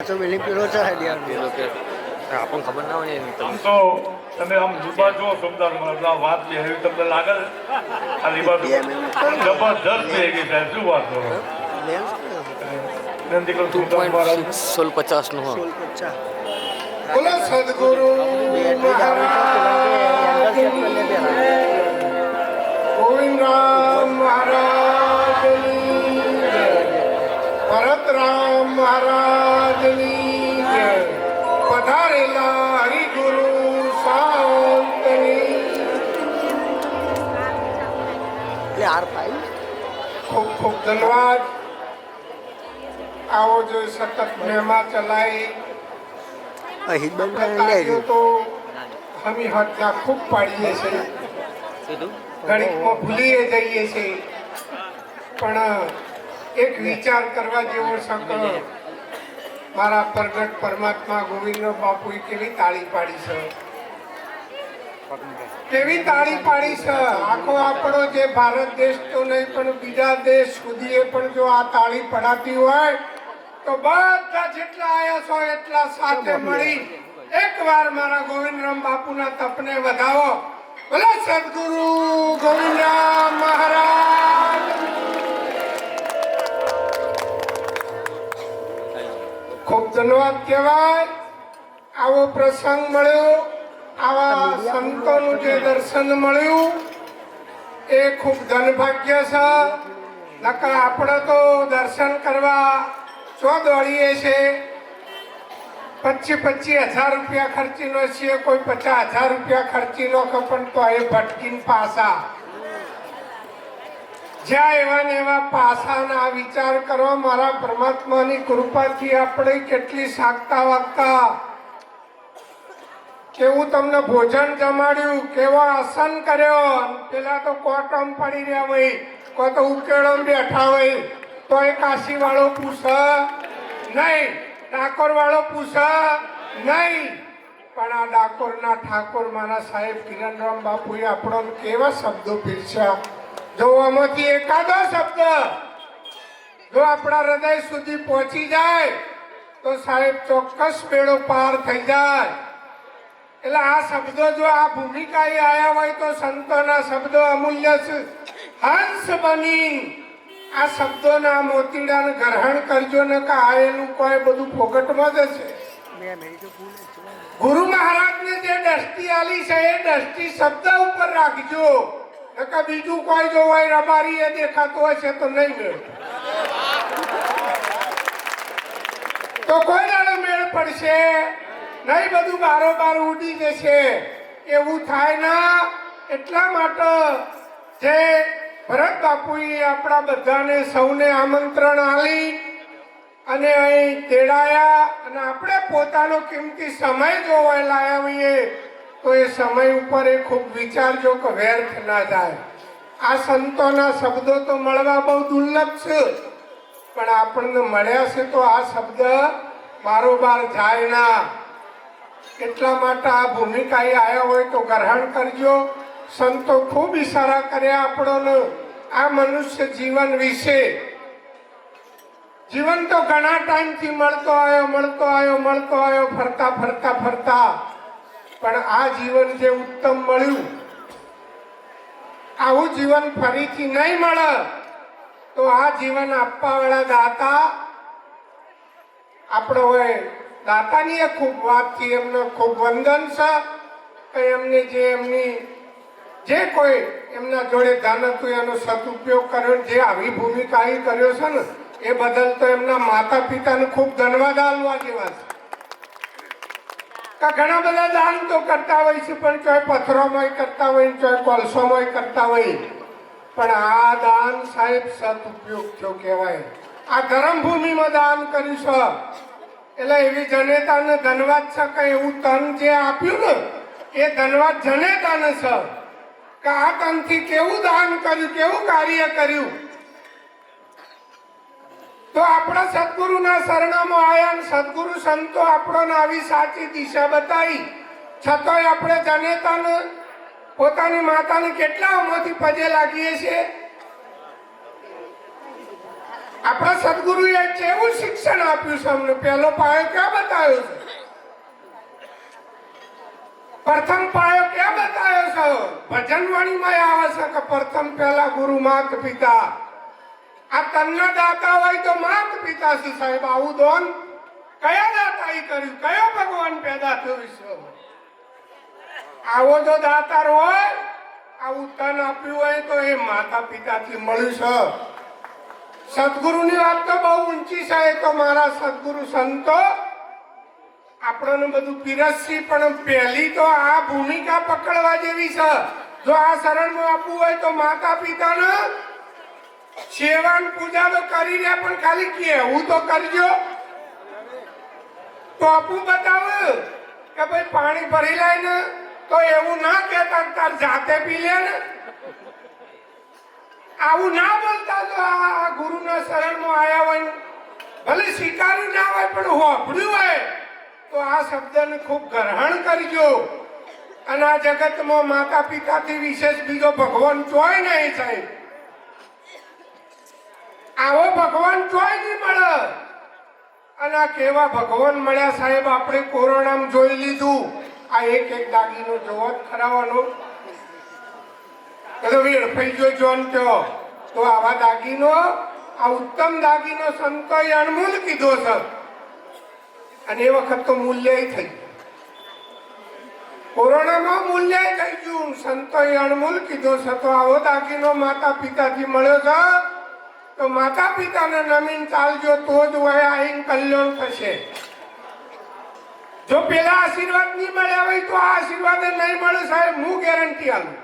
તો બિલ્ડિંગ પીળો ચડાવી દેવાનો એ લોકો આપણને ખબર ના હોય ને આમ તો તમે આમ જુબા જો સમજાર આ વાત બે તમને લાગે છે? આ લીબા જબરદસ્ત થઈ ગઈ સાહેબ શું વાત કરો છું મારા સોળ પચાસનું હા સોળ પચાસ બોલો સદગુરુ છે પેલા કે ગોવિંદ રામ. ભરત રામ મહારાજની જય. પધારેલા હરિગુરુ શાંતની આર ફાઈવ ખૂબ ખૂબ ધન્યવાદ. આવો જો સતત મહેમા ચલાય. અહીં લે તો હમી હત્યા ખૂબ પાડીએ છીએ ઘડીકમાં ભૂલીએ જઈએ છીએ. પણ એક વિચાર કરવા જેવો શક મારા પ્રગટ પરમાત્મા ગોવિંદ બાપુએ કેવી તાળી પાડી છે. કેવી તાળી પાડી છે? આખો આપણો જે ભારત દેશ તો નહીં, પણ બીજા દેશ સુધીએ પણ જો આ તાળી પડાતી હોય, તો બધા જેટલા આયા છો, એટલા સાથે મળી એકવાર મારા ગોવિંદરામ બાપુના તપને વધાવો. ભલે સદગુરુ ગોવિંદરામ મહારાજ. ખૂબ ધન્યવાદ કહેવાય. આવો પ્રસંગ મળ્યો. આવા સંતોનું જે દર્શન મળ્યું, એ ખૂબ ધનભાગ્ય છે. નકર આપણે તો દર્શન કરવા ચો દોડીએ છે. પચીસ પચીસ હજાર રૂપિયા ખર્ચીનો છીએ, કોઈ પચાસ હજાર રૂપિયા ખર્ચીનો પણ તો એ ભટકીને પાસા જ્યાં એવા ને એવા પાસાના વિચાર કરો મારા પરમાત્માની કૃપાથી આપણે કેટલી સાગતા વાગતા. કેવું તમને ભોજન જમાડ્યું, કેવો આસન કર્યો? પેલા તો કોટમ પડી રહ્યા હોય કો તો ઉકેળો બેઠા હોય. તો એ કાશી વાળો પૂછ, નહીં ડાકોર વાળો પૂછ, નહીં. પણ આ ડાકોરના ઠાકોર મારા સાહેબ કિરણરામ બાપુએ આપણો કેવા શબ્દો પીરસ્યા જો આમાંથી એકાદો શબ્દ. જો આપણા હૃદય સુધી પહોંચી જાય, તો સાહેબ ચોક્કસ બેડો પાર થઈ જાય. એટલે આ શબ્દો જો આ ભૂમિકાએ આવ્યા હોય તો સંતોના શબ્દો અમૂલ્ય છે. હંસ બની. આ શબ્દોના મોતીડાને ગ્રહણ કરજો, ને કે આયેલું કોઈ બધું ફોકટમાં જ છે બે મિનિટ તો ફૂલ જ છે ગુરુ મહારાજને જે દ્રષ્ટિ આલી છે, એ દ્રષ્ટિ શબ્દ ઉપર રાખજો. નકર બીજું કોઈ જો હોય રબારી એ હોય છે તો નહીં મેળ તો કોઈ દાડો મેળ પડશે. નહીં બધું બારોબાર ઉડી જશે. એવું થાય ના એટલા માટે જે ભરત બાપુએ આપણા બધાને સૌને આમંત્રણ આલી અને અહીં તેડાયા અને આપણે પોતાનો કિંમતી સમય જોવાય લાયા હોઈએ. તો એ સમય ઉપર એ ખૂબ વિચારજો કે વ્યર્થ ના જાય. આ સંતોના શબ્દો તો મળવા બહુ દુર્લભ છે. પણ આપણને મળ્યા છે તો આ શબ્દ બારોબાર જાય ના. એટલા માટે આ ભૂમિકાએ આવ્યા હોય તો ગ્રહણ કરજો. સંતો ખૂબ ઈશારા કર્યા આપણોને. આ મનુષ્ય જીવન વિશે. જીવન તો ઘણા ટાઈમથી મળતો આવ્યો મળતો આવ્યો મળતો આવ્યો, ફરતા ફરતા ફરતા. પણ આ જીવન જે ઉત્તમ મળ્યું, આવું જીવન ફરીથી નહીં મળે, તો આ જીવન આપવાવાળા દાતા, આપણો હોય દાતાની એ ખૂબ વાતથી એમને ખૂબ વંદન છે, કે એમને જે એમની, જે કોઈ એમના જોડે ધન હતું એનો સદુપયોગ કર્યો જે આવી ભૂમિકા કર્યો છે ને, એ બદલ તો એમના માતા પિતાને ખૂબ ધન્યવાદ આલવા જેવા છે. કે ઘણા બધા દાન તો કરતા હોય છે, પણ ચોય પથ્થરોમાં કરતા હોય ચોય કોલસોમાં કરતા હોય. પણ આ દાન સાહેબ સદઉપયોગ થયો કહેવાય. આ ધરમભૂમિમાં દાન કર્યું છે. એટલે એવી જનેતાને ધનવાદ છે કે એવું તન જે આપ્યું ને, એ ધનવાદ જનેતાને છે. કે આ તનથી કેવું દાન કર્યું, કેવું કાર્ય કર્યું? તો આપણા સદગુરુના શરણોમાં આવ્યા અને સદગુરુ સંતો આપણને આવી સાચી દિશા બતાવી. છતાંય આપણે જનેતાને, પોતાની માતાને કેટલા અમોથી પજે લાગીએ છીએ? આપણા સદગુરુએ કેવું શિક્ષણ આપ્યું છે અમને? પહેલો પાયો ક્યાં બતાવ્યો છે? પ્રથમ પાયો ક્યાં બતાવ્યો છે? ભજન વાણીમાં આવે છે કે પ્રથમ પહેલા ગુરુ માત પિતા. આ તન્ના દાતા હોય તો માત પિતા છે સાહેબ, આવું દોન કયા દાતાએ કર્યું? કયો ભગવાન પેદા થયો વિશ્વમાં? આવો જો દાતાર હોય આવું તન આપ્યું હોય તો એ માતા પિતાથી મળ્યું છે. સદગુરુની વાત તો બહુ ઊંચી છે, એ તો મારા સદગુરુ સંતો. આપણને બધું પીરસી, પણ પહેલી તો આ ભૂમિકા પકડવા જેવી છે. જો આ શરણમાં આપવું હોય તો માતા પિતાને સેવાન પૂજા તો કરી રહ્યા, પણ ખાલી કેવું તો કરજો. તો આપું બતાવ કે ભાઈ પાણી ભરી લાય ને, તો એવું ના કહેતા તાર જાતે પી લે ને. આવું ના બોલતા તો આ ગુરુના શરણમાં આવ્યા હોય ભલે સ્વીકાર્યું ના હોય, પણ હોભળ્યું હોય, તો આ શબ્દને ખૂબ ગ્રહણ કરજો. અને આ જગતમાં માતા પિતાથી વિશેષ બીજો ભગવાન ચોય નહીં સાહેબ આવો ભગવાન જોઈ નહીં મળે. અને આ કેવા ભગવાન મળ્યા સાહેબ, આપણે કોરોનામાં જોઈ લીધું. આ એક એક દાગીનો જોવો જ ખરાવાનો. તો વેડફાઈ જો જોન કયો. તો આવા દાગીનો, આ ઉત્તમ દાગીનો સંતો અણમૂલ કીધો છે. અને એ વખત તો મૂલ્ય થઈ કોરોનામાં મૂલ્ય થઈ ગયું. સંતો અણમૂલ કીધો છે. તો આવો દાગીનો માતા પિતાથી મળ્યો છે. તો માતા પિતાને નમીન ચાલજો, તો જ વયા આઈને કલ્યાણ થશે. જો પેલા આશીર્વાદ નહીં મળ્યા હોય, તો આ આશીર્વાદ નહીં મળે સાહેબ, હું ગેરંટી આલું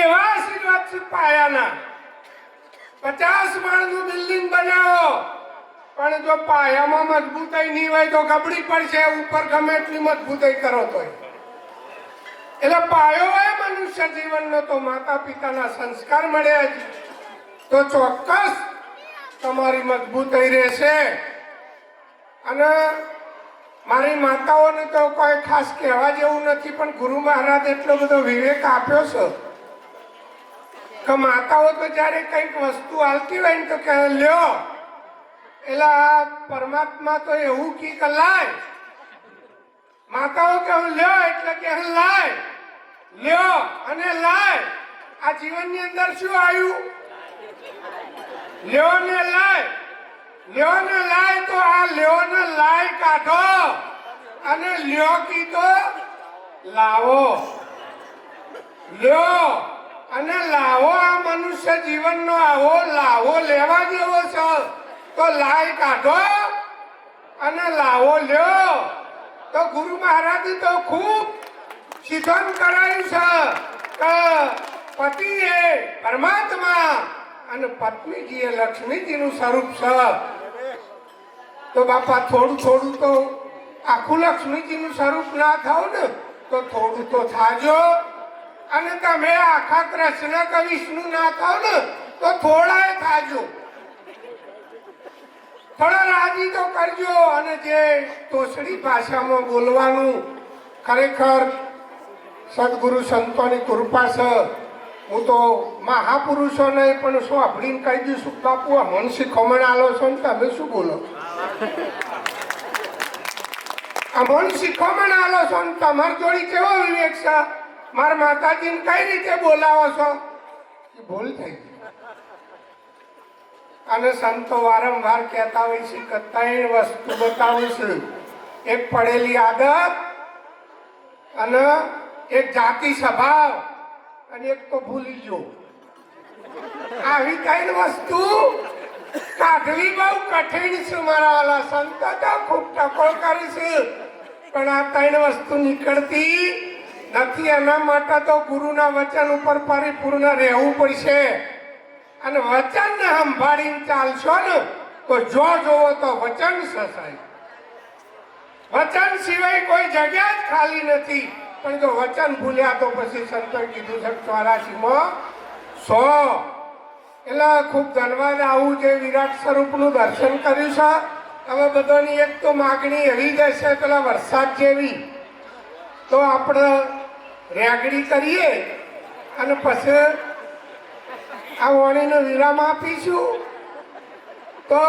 એવા આશીર્વાદ છે પાયાના. પચાસ માળનું બિલ્ડિંગ બનાવો. પણ જો પાયામાં મજબૂતાઈ નહીં હોય, તો ગબડી પડશે, ઉપર ગમે એટલી મજબૂતાઈ કરો તોય. એટલે પાયો હોય મનુષ્ય જીવનનો તો માતા પિતાના સંસ્કાર મળ્યા છે તો ચોક્કસ તમારી મજબૂતાઈ રહેશે. અને મારી માતાઓને તો કોઈ ખાસ કહેવા જેવું નથી, પણ ગુરુ મહારાજ એટલો બધો વિવેક આપ્યો છે કે માતાઓ તો જ્યારે કંઈક વસ્તુ આવતી હોય ને તો કહે, લ્યો એટલે પરમાત્મા તો એવું કી કે લાય. માતાઓ કહે, લ્યો, એટલે કે લાય. લ્યો અને લાય. આ જીવનની અંદર શું આવ્યું? લ્યો ને લાય. લ્યો ને લાય તો આ લ્યો ને લાય કાઢો. અને લ્યો કીધો લાવો. લ્યો અને લાવો આ મનુષ્ય જીવનનો આવો, લાવો લેવા જેવો છે. તો લાય કાઢો અને લાવો લ્યો. તો ગુરુ મહારાજ તો ખૂબ સિદ્ધાંત કરાયું છે. કે પતિ એ પરમાત્મા અને પત્નીજી એ લક્ષ્મીજીનું સ્વરૂપ છે. તો બાપા, થોડું થોડું તો આખું લક્ષ્મીજીનું સ્વરૂપ ના થાવ ને, તો થોડું તો થાજો. અને તમે આખા કૃષ્ણ કે વિષ્ણુ ના થાવ ને, તો થોડાય થાજો. થોડા રાજી તો કરજો. અને જે તોસડી ભાષામાં બોલવાનું ખરેખર સદગુરુ સંતોની કૃપા છે. હું તો મહાપુરુષો નહીં, પણ શું આપણીને કહી દઈશું બાપુ, આ મન શીખમણ આલો છો ને, તમે શું બોલો? આ મન શીખમણ આલો છો ને, તમારી જોડી કેવો વિવેક છે? મારા માતાજીને કઈ રીતે બોલાવો છો? એ ભૂલ થઈ અને સંતો વારંવાર કહેતા હોય છે કે ત્રણ વસ્તુ બતાવું છું. એક પડેલી આદત અને એક જાતિ સ્વભાવ અને એક તો ભૂલી ગયો. આવી ત્રણ વસ્તુ? કાઢવી બહુ કઠિન છે મારા વાલા સંત. તો ખૂબ ટકોર કરી છે. પણ આ ત્રણ વસ્તુ નીકળતી નથી. એના માટે તો ગુરુના વચન ઉપર પરિપૂર્ણ રહેવું પડશે. અને વચન ને સંભાળીને ચાલશો ને, તો જો જોવો તો વચન સસાય વચન સિવાય કોઈ જગ્યા જ ખાલી નથી. પણ જો વચન ભૂલ્યા તો પછી સંતોએ કીધું છે ચોરાશીમાં સો. એટલે ખૂબ ધનવાદ આવું જે વિરાટ સ્વરૂપનું દર્શન કર્યું છે, હવે બધાની એક તો માગણી એવી જ હશે, પેલા વરસાદ જેવી. તો આપણે રેગડી કરીએ અને પછી આ વાણીનો વિરામ આપીશું. તો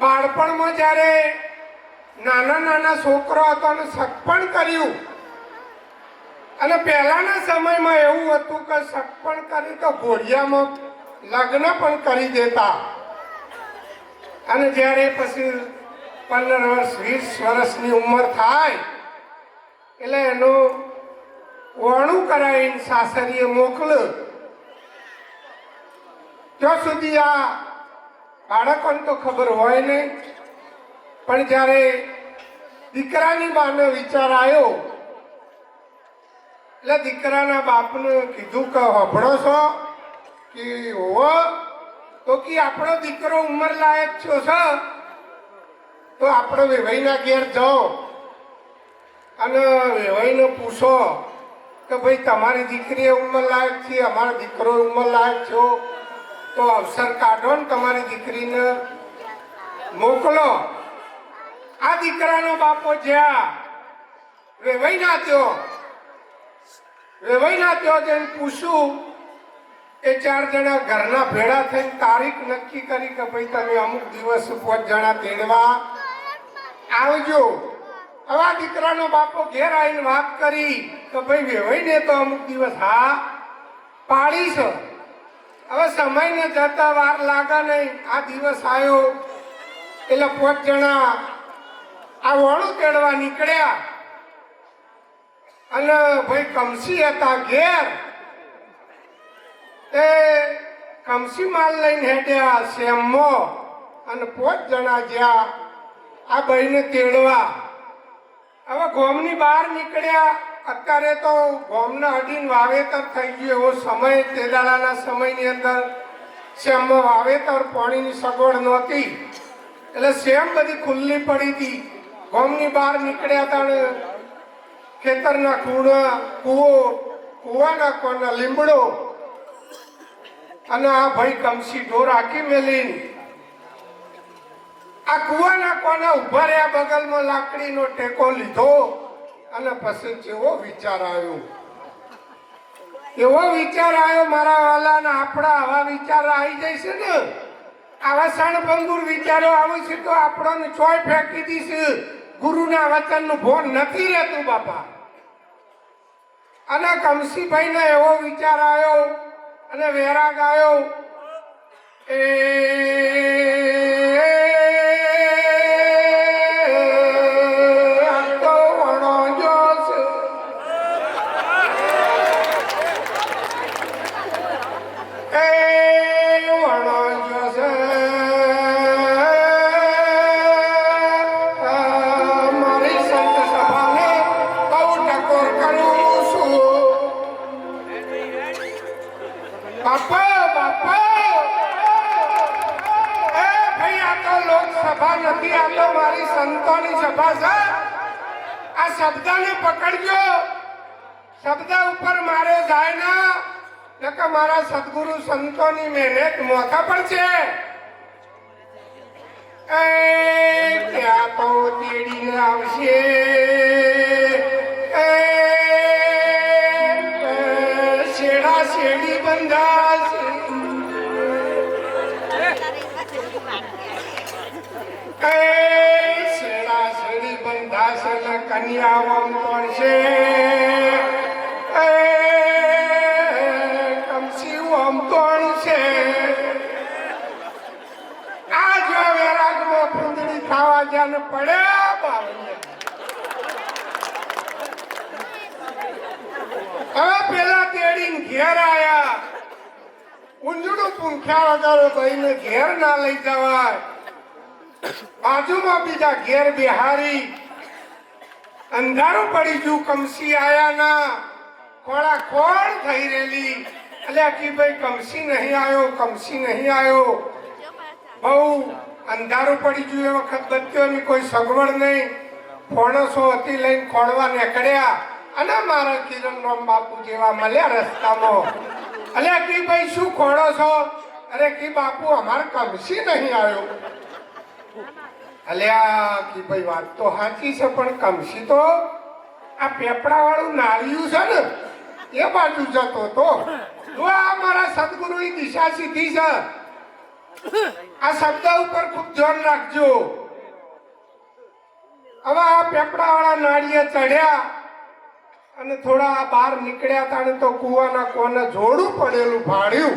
બાળપણમાં જ્યારે નાના નાના છોકરો હતો અને સગપણ કર્યું. અને પહેલાના સમયમાં એવું હતું કે સગપણ કરી તો ઘોડિયામાં લગ્ન પણ કરી દેતા. અને જ્યારે પછી પંદર વર્ષ, વીસ વર્ષની ઉંમર થાય, એટલે એનું વણું કરાવીને સાસરીએ મોકલે ત્યાં સુધી આ બાળકોને તો ખબર હોય નહીં. પણ જ્યારે દીકરાની બાનો વિચાર આવ્યો, એટલે દીકરાના બાપને કીધું કે હભળો છો, કે હો તો કે આપણો દીકરો ઉંમર લાયક છો છે તો આપણે વેવાઈના ઘેર જાઓ. અને વેવાઈને પૂછો કે ભાઈ, તમારી દીકરી ઉંમર લાયક છે, અમારો દીકરો ઉંમર લાયક છો તો અવસર કાઢો ને તમારી દીકરીને મોકલો. આ દીકરાનો બાપો જ્યાં વેવાઈ ના ત્યો વેવાઈ ના ત્યો જઈને પૂછું એ ચાર જણા ઘરના ભેડા થઈને તારીખ નક્કી કરી કે ભાઈ તમે અમુક દિવસ પાંચ જણા તેડવા આવજો. હવે આ દીકરાનો બાપો ઘેર આવીને વાત કરી કે ભાઈ વેવાઈને તો અમુક દિવસ હા પાડી હવે સમયને જતા વાર લાગે નહીં. આ દિવસ આવ્યો એટલે પાંચ જણા આ વણ તેડવા નીકળ્યા. અને ભાઈ કમસી હતા ઘેર. તે કમસી માલ લઈને હેડ્યા શેમો અને પોત જણા જ્યાં આ ભાઈને તેડવા. હવે ગોમની બહાર નીકળ્યા. અત્યારે તો ગોમના અડીન વાવેતર થઈ ગયું એવો સમય તે દાડાના સમયની અંદર શેમમાં વાવેતર પાણીની સગવડ નહોતી. એટલે શેમ બધી ખુલ્લી પડી હતી. ગોમની બહાર નીકળ્યા ને ખેતરના કૂણા કૂવો કૂવાના કોના લીમડો અને આ ભાઈ કમસી ઢોર આખી મેલીને આ કુવાના કોના ઊભા રહ્યા, બગલમાં લાકડીનો ટેકો લીધો અને પછી જેવો વિચાર આવ્યો. એવો વિચાર આવ્યો, મારા વાલાના આપણા આવા વિચાર આવી જશે ને? આવા સણભંગુર વિચારો આવે છે તો આપણને ચોય ફેંકી દીશે. ગુરુના વચનનું ભોન નથી રહેતું, બાપા. અને કમસીભાઈને એવો વિચાર આવ્યો, અને વેરાગ આવ્યો, એ નથી, આ તો મારી સંતોની સભા છે. આ શબ્દને પકડજો. શબ્દ ઉપર મારે જાય ના, નકર મારા સદગુરુ સંતોની મહેનત મોથા પર છે. એ ક્યાં તો આવશે? એ શેડા શેડી બંધાશે ને ઘેર આયા. ઊંજડું પૂંખ્યા વગર ભાઈને ઘેર ના લઈ જવાય. બાજુમાં બીજા ઘેર બિહારી, અંધારું પડી ગયું, કમસી આયા ના ખોળા ખોળ થઈ રેલી એટલે આખી ભાઈ, કમસી નહીં આવ્યો કમસી નહીં આવ્યો બહુ અંધારું પડી ગયું એ વખત બચ્ચોની કોઈ સગવડ નહીં. ફોણસો હતી લઈને ખોળવા નીકળ્યા. અને મારા કિરણ રામ બાપુ જેવા મળ્યા રસ્તામાં. અલે કી ભાઈ, શું ખોળો છો? અરે કી બાપુ, અમારે કમસી નહીં આવ્યો આ પેપડા વાળું ને ઉપર ખૂબ ધ્યાન રાખજો. હવે આ પેપડાવાળા નાળિયે ચડ્યા અને થોડા બહાર નીકળ્યા તાણે તો કુવાના કોને જોડું પડેલું ભાડ્યું.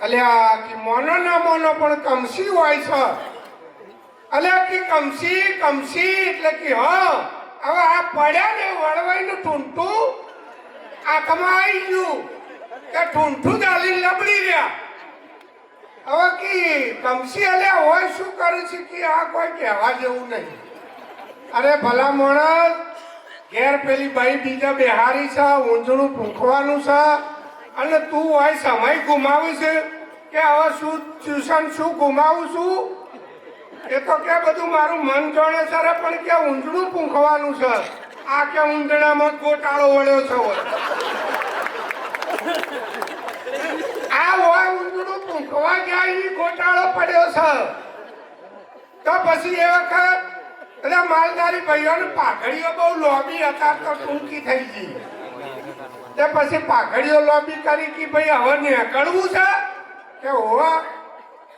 અલ્યા કે મોનો ના મોનો પણ કમસી હોય છે. અલ્યા કે કમસી કમસી એટલે કે હ. હવે આ પડ્યા ને વળવાઈનું ઠૂંઠું આ કમાઈ ગયું કે ઠૂંઠું ચાલી લબડી રહ્યા. હવે કે કમસી અલ્યા હોય શું કરે છે કે આ કોઈ કહેવા જેવું નહીં. અરે ભલા માણસ, ઘેર પેલી ભાઈ બીજા બેહારી છે ઊંધણું પૂંખવાનું છે. અને તું હોય સમય ગુમાવી છે કે હવે શું ટ્યુશન શું ગુમાવું છું? એ તો કે બધું મારું મન જોડે છે રે પણ કે ઊંધણું પૂંખવાનું છે. આ કે ઊંધણામાં ગોટાળો વળ્યો છે આ હોય ઊંધણું પૂંખવા ગયા એ ગોટાળો પડ્યો છે. તો પછી એ વખત એટલે માલધારી ભાઈઓને પાઘડીઓ બહુ લોબી હતા તો ટૂંકી થઈ ગઈ. તે પછી પાઘડીઓ લોબી કરી કે ભાઈ હવે નીકળવું છે? કે હોવા?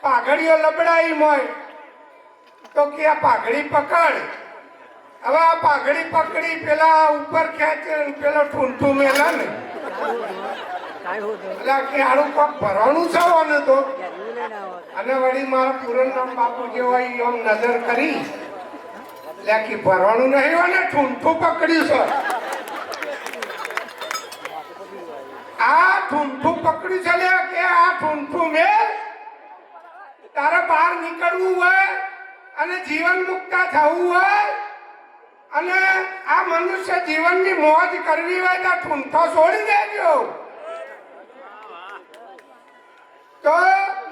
પાઘડીઓ લબડાઈ મોય. તો કે આ પાઘડી પકડ. હવે આ પાઘડી પકડી પેલા ઉપર ખેંચે પેલો ઠૂંઠું મેલા ને. એટલે કે હારું કોક ભરવાનું છે ને તો. અને વળી મારા પૂરણરામ બાપુ જે હોય એમ નજર કરી. એટલે કે ભરવાનું નહીં હોય ને, ઠૂંઠું પકડ્યું છે આ ઠૂંઠું પકડ્યું છે લે કે આ ઠૂંઠું મે? તારે બહાર નીકળવું હોય અને જીવન મુક્તા થવું હોય અને આ મનુષ્ય જીવનની મોજ કરવી હોય તો ઠૂંઠો છોડી દેજો. તો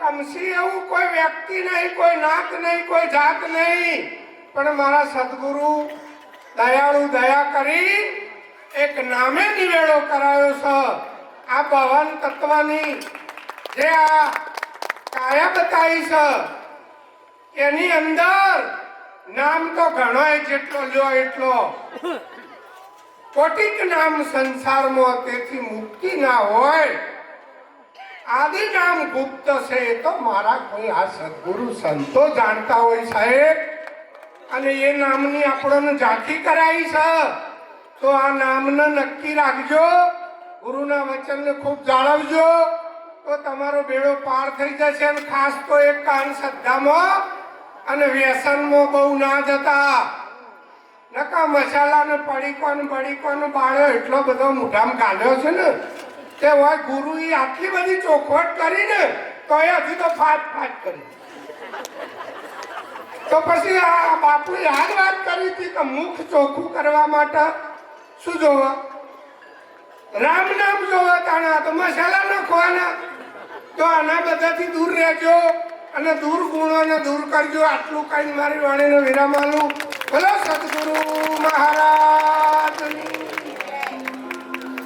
કમસી એવું કોઈ વ્યક્તિ નહીં, કોઈ નાક નહીં, કોઈ જાત નહીં. પણ મારા સદગુરુ, દયાળુ દયા કરી એક નામે નિવેડો કરાયો છે. આ પવન તત્વની જે આ કાયા બતાવી છે, એની અંદર નામ તો ઘણો જેટલો લ્યો એટલો. કોટિક નામ સંસારમાં તેથી મુક્તિ ના હોય. આદિ નામ ગુપ્ત છે એ તો મારા કોઈ આ સદગુરુ સંતો જાણતા હોય સાહેબ. અને એ નામની આપણને ઝાંખી કરાવી છે. તો આ નામને નક્કી રાખજો. ગુરુના વચનને ખૂબ જાળવજો. તો તમારો બેડો પાર થઈ જશે અને ખાસ તો એક કાન શ્રદ્ધામાં અને વ્યસનમાં બહુ ના જતા. નકા મસાલા ને પડીકો ને બડીકો ને બાળ્યો એટલો બધો મોઢામાં ગાલ્યો છે ને, તે હોય ગુરુ એ આટલી બધી ચોખવટ કરી ને તો એ હજી તો ફાટ ફાટ કરી. તો પછી આ બાપુએ હાલ વાત કરી હતી કે મુખ ચોખ્ખું કરવા માટે. શું જોવા? રામ નામ જોવા તાણા, તો મસાલા નાખવાના. તો આના બધાથી દૂર રહેજો અને દૂર ગુણોને દૂર કરજો. આટલું કઈ મારી વાણીને વિરામ આલું ભલો સદગુરુ મહારાજ.